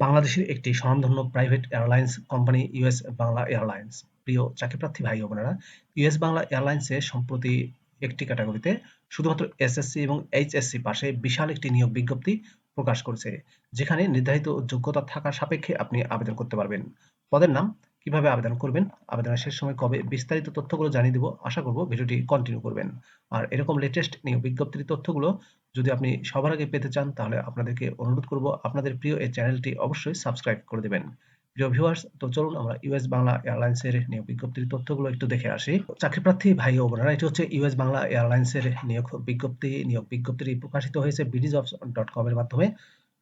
বাংলাদেশের একটি স্বনামধন্য private airlines company US Bangla airlines প্রিয় চাকরিপ্রার্থী ভাই বোনেরা ইউএস বাংলা এয়ারলাইন্সে সম্প্রতি একটি ক্যাটাগরিতে শুধুমাত্র এসএসসি এবং এইচএসসি পাশে বিশাল একটি নিয়োগ বিজ্ঞপ্তি প্রকাশ করেছে, যেখানে নির্ধারিত যোগ্যতা থাকা সাপেক্ষে আপনি আবেদন করতে পারবেন। পদের নাম কীভাবে আবেদন করবেন, আবেদনের শেষ সময় কবে, বিস্তারিত তথ্যগুলো জানিয়ে দিব, আশা করব ভিডিওটি কন্টিনিউ করবেন। আর এরকম লেটেস্ট নিয়োগ বিজ্ঞপ্তির তথ্যগুলো যদি আপনি সবার আগে পেতে চান, তাহলে আপনাদেরকে অনুরোধ করব আপনাদের প্রিয় এই চ্যানেলটি অবশ্যই সাবস্ক্রাইব করে দেবেন। প্রিয় ভিউয়ার্স তো চলুন আমরা ইউএস বাংলা এয়ারলাইন্সের নিয়োগ বিজ্ঞপ্তির তথ্যগুলো একটু দেখে আসি। চাকরিপ্রার্থী ভাই ও বোনেরা, এটি হচ্ছে ইউএস বাংলা এয়ারলাইন্সের নিয়োগ বিজ্ঞপ্তি। নিয়োগ বিজ্ঞপ্তিটি প্রকাশিত হয়েছে বিডিজবস ডট কম এর মাধ্যমে,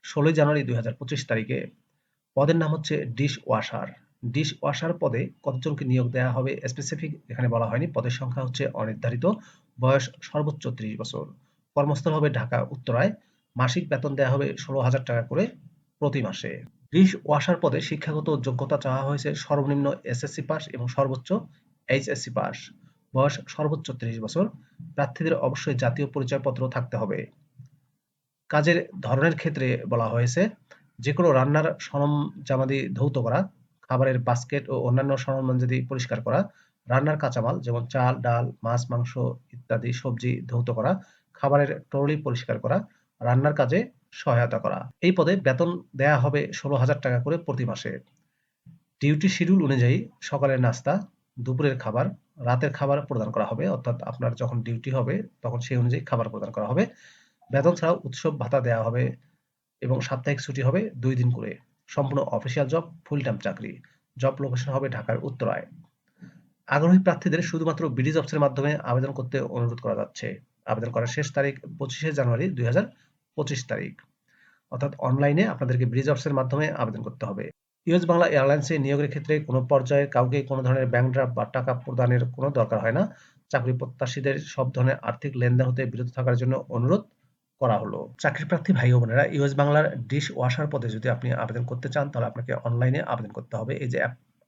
ষোলোই জানুয়ারি দুই হাজার পঁচিশ তারিখে। পদের নাম হচ্ছে ডিশ ওয়াশার। ডিশ ওয়াশার পদে কতজনকে নিয়োগ দেওয়া হবে স্পেসিফিক এখানে বলা হয়নি। পদের সংখ্যা হচ্ছে অনির্ধারিত। বয়স সর্বোচ্চ ত্রিশ বছর। কর্মস্থল হবে ঢাকা, উত্তরায়। মাসিক বেতন দেওয়া হবে ষোলো হাজার টাকা করে প্রতি মাসে। ডিশ ওয়াশার পদে শিক্ষাগত যোগ্যতা চাওয়া হয়েছে সর্বনিম্ন এসএসসি পাস এবং সর্বোচ্চ এইচএসসি পাস বয়স সর্বোচ্চ ত্রিশ বছর। প্রার্থীদের অবশ্যই জাতীয় পরিচয়পত্র থাকতে হবে। কাজের ধরনের ক্ষেত্রে বলা হয়েছে যে কোনো রান্নার সরঞ্জামাদি ধৌত করা খাবারের বাস্কেট ও অন্যান্য সরঞ্জামাদি পরিষ্কার করা, রান্নার কাঁচামাল যেমন চাল, ডাল, মাছ, মাংস ইত্যাদি সবজি ধৌত করা, খাবারের ট্রলি পরিষ্কার করা, রান্নার কাজে সহায়তা করা। এই পদে বেতন দেয়া হবে ষোলো হাজার টাকা করে প্রতি মাসে। ডিউটি শিডিউল অনুযায়ী সকালের নাস্তা, দুপুরের খাবার, রাতের খাবার প্রদান করা হবে, অর্থাৎ আপনার যখন ডিউটি হবে তখন সেই অনুযায়ী খাবার প্রদান করা হবে। বেতন ছাড়াও উৎসব ভাতা দেওয়া হবে এবং সাপ্তাহিক ছুটি হবে দুই দিন করে। সম্পূর্ণ অফিসিয়াল জব ফুল টাইম চাকরি। জব লোকেশন হবে ঢাকার উত্তরায়। আগ্রহী প্রার্থীদের শুধুমাত্র বিডি জবসের মাধ্যমে আবেদন করতে অনুরোধ করা যাচ্ছে। আবেদন করার শেষ তারিখ পঁচিশে জানুয়ারি দুই তারিখ। অর্থাৎ অনলাইনে আপনাদেরকে ব্রিজ অফিসের মাধ্যমে আবেদন করতে হবে। ইউএস বাংলা এয়ারলাইন্সে নিয়োগের ক্ষেত্রে কোনো পর্যায়ে কাউকে কোনো ধরনের ব্যাংক ড্রাফট বা টাকা প্রদানের কোনো দরকার হয় না। চাকরি প্রত্যাশীদের সব ধরনের আর্থিক লেনদেন হতে বিরত থাকার জন্য অনুরোধ। করা হলো। চাকরি প্রার্থী ভাই বোনেরা ইউএস বাংলার ডিশ ওয়াশার পদে যদি আপনি আবেদন করতে চান, তাহলে আপনাকে অনলাইনে আবেদন করতে হবে। এই যে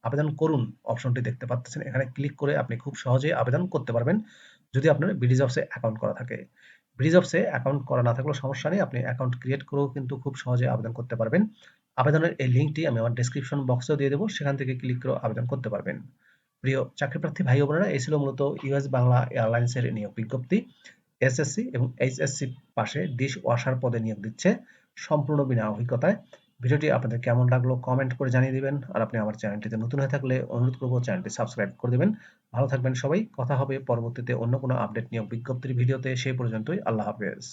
আবেদন করুন অপশনটি দেখতে পাচ্ছেন। এখানে ক্লিক করে আপনি খুব সহজেই আবেদন করতে পারবেন, যদি আপনার বিডিজ অফসে অ্যাকাউন্ট করা থাকে। ব্রিজ অফসে অ্যাকাউন্ট করা না থাকলেও সমস্যা নেই, আপনি অ্যাকাউন্ট ক্রিয়েট করেও কিন্তু খুব সহজে আবেদন করতে পারবেন। আবেদনের এই লিঙ্কটি আমি আমার ডিসক্রিপশন বক্সেও দিয়ে দেবো, সেখান থেকে ক্লিক করে আবেদন করতে পারবেন। প্রিয় চাকরিপ্রার্থী ভাই বোনেরা, এই ছিল মূলত ইউএস বাংলা এয়ারলাইন্সের নিয়োগ বিজ্ঞপ্তি। এসএসসি এবং এইচএসসি পাশে ডিশ ওয়াশার পদে নিয়োগ দিচ্ছে। সম্পূর্ণ বিনা অভিজ্ঞতায়। ভিডিওটি আপনাদের কেমন লাগল কমেন্ট করে জানিয়ে দিবেন। আর আপনি আমার চ্যানেলটিতে নতুন হয়ে থাকলে অনুরোধ করব চ্যানেলটি সাবস্ক্রাইব করে দেবেন। ভালো থাকবেন সবাই। কথা হবে পরবর্তীতে অন্য কোনো আপডেট নিয়োগ বিজ্ঞপ্তির ভিডিওতে। সেই পর্যন্তই। আল্লাহ হাফেজ।